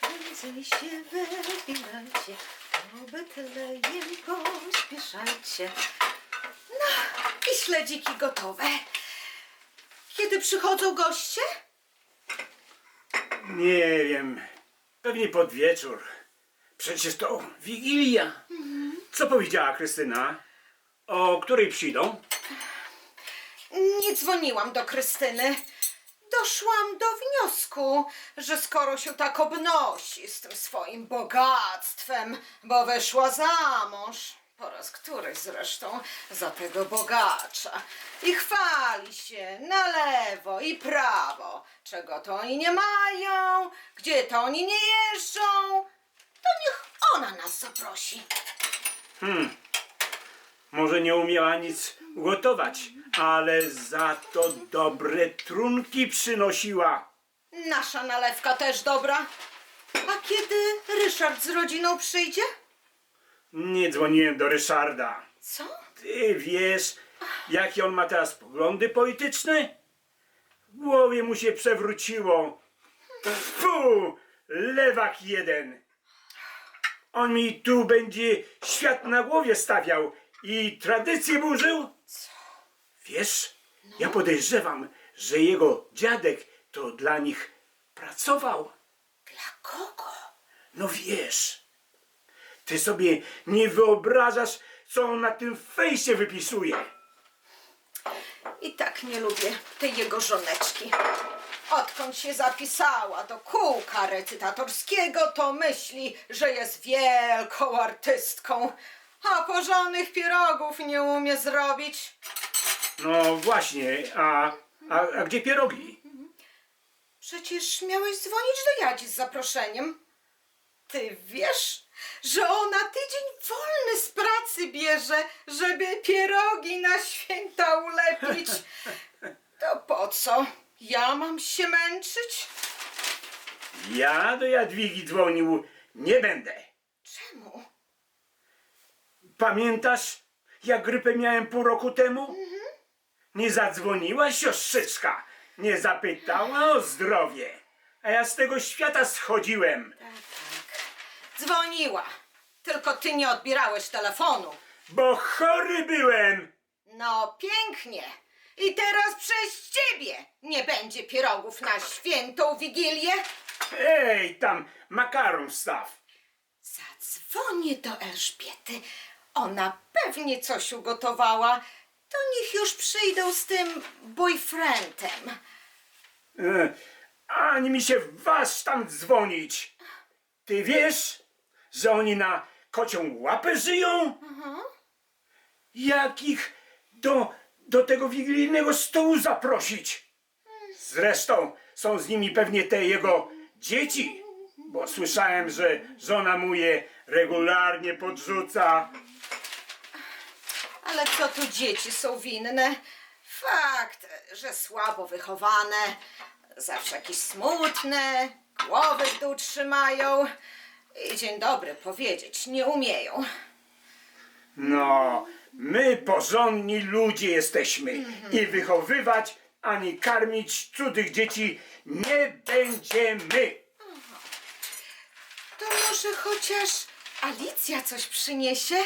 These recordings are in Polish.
Prędzej się wybierajcie, do Betlejem pośpieszajcie. No i śledziki gotowe. Kiedy przychodzą goście? Nie wiem. Pewnie pod wieczór. Przecież to Wigilia. Co powiedziała Krystyna? O której przyjdą? Nie dzwoniłam do Krystyny. Doszłam do wniosku, że skoro się tak obnosi z tym swoim bogactwem, bo wyszła za mąż, po raz któryś zresztą, za tego bogacza i chwali się na lewo i prawo, czego to oni nie mają, gdzie to oni nie jeżdżą, to niech ona nas zaprosi. Może nie umiała nic ugotować, ale za to dobre trunki przynosiła. Nasza nalewka też dobra. A kiedy Ryszard z rodziną przyjdzie? Nie dzwoniłem do Ryszarda. Co? Ty wiesz, jakie on ma teraz poglądy polityczne? W głowie mu się przewróciło. Fu! Lewak jeden. On mi tu będzie świat na głowie stawiał i tradycję burzył? Wiesz, ja podejrzewam, że jego dziadek to dla nich pracował. Dla kogo? No wiesz, ty sobie nie wyobrażasz, co on na tym fejsie wypisuje. I tak nie lubię tej jego żoneczki. Odkąd się zapisała do kółka recytatorskiego, to myśli, że jest wielką artystką. A porządnych pierogów nie umie zrobić. No właśnie, a, a, a gdzie pierogi? Przecież miałeś dzwonić do Jadzi z zaproszeniem. Ty wiesz, że ona tydzień wolny z pracy bierze, żeby pierogi na święta ulepić. To po co? Ja mam się męczyć? Ja do Jadwigi dzwonił nie będę. Czemu? Pamiętasz, jak grypę miałem pół roku temu? Nie zadzwoniła siostrzyczka, nie zapytała o zdrowie. A ja z tego świata schodziłem. Dzwoniła. Tylko ty nie odbierałeś telefonu. Bo chory byłem! No pięknie. I teraz przez ciebie nie będzie pierogów na świętą Wigilię. Ej, tam makaron wstaw. Zadzwonię do Elżbiety. Ona pewnie coś ugotowała. To niech już przyjdą z tym boyfriendem. E, Ani mi się waż tam dzwonić. Ty wiesz, że oni na kocią łapę żyją? Jak ich do, do tego wigilijnego stołu zaprosić? Zresztą są z nimi pewnie te jego dzieci, bo słyszałem, że żona mu je regularnie podrzuca. Ale co tu dzieci są winne? Fakt, że słabo wychowane, zawsze jakieś smutne, głowy w dół trzymają dzień dobry powiedzieć nie umieją. No, my porządni ludzie jesteśmy i wychowywać ani karmić cudzych dzieci nie będziemy. To może chociaż Alicja coś przyniesie?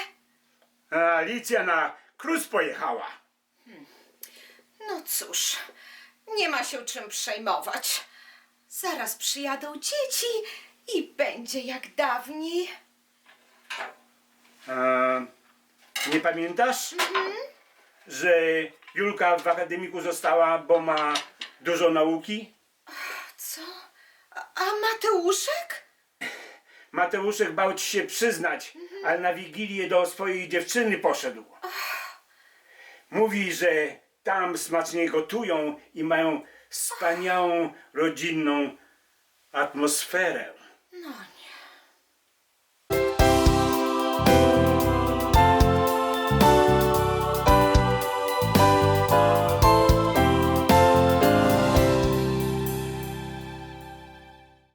A Alicja na krus pojechała. No cóż, nie ma się czym przejmować. Zaraz przyjadą dzieci i będzie jak dawniej. Nie pamiętasz, że Julka w akademiku została, bo ma dużo nauki? Co? A, a Mateuszek? Mateuszek bał ci się przyznać, ale na Wigilię do swojej dziewczyny poszedł. Mówi, że tam smacznie gotują i mają wspaniałą rodzinną atmosferę. No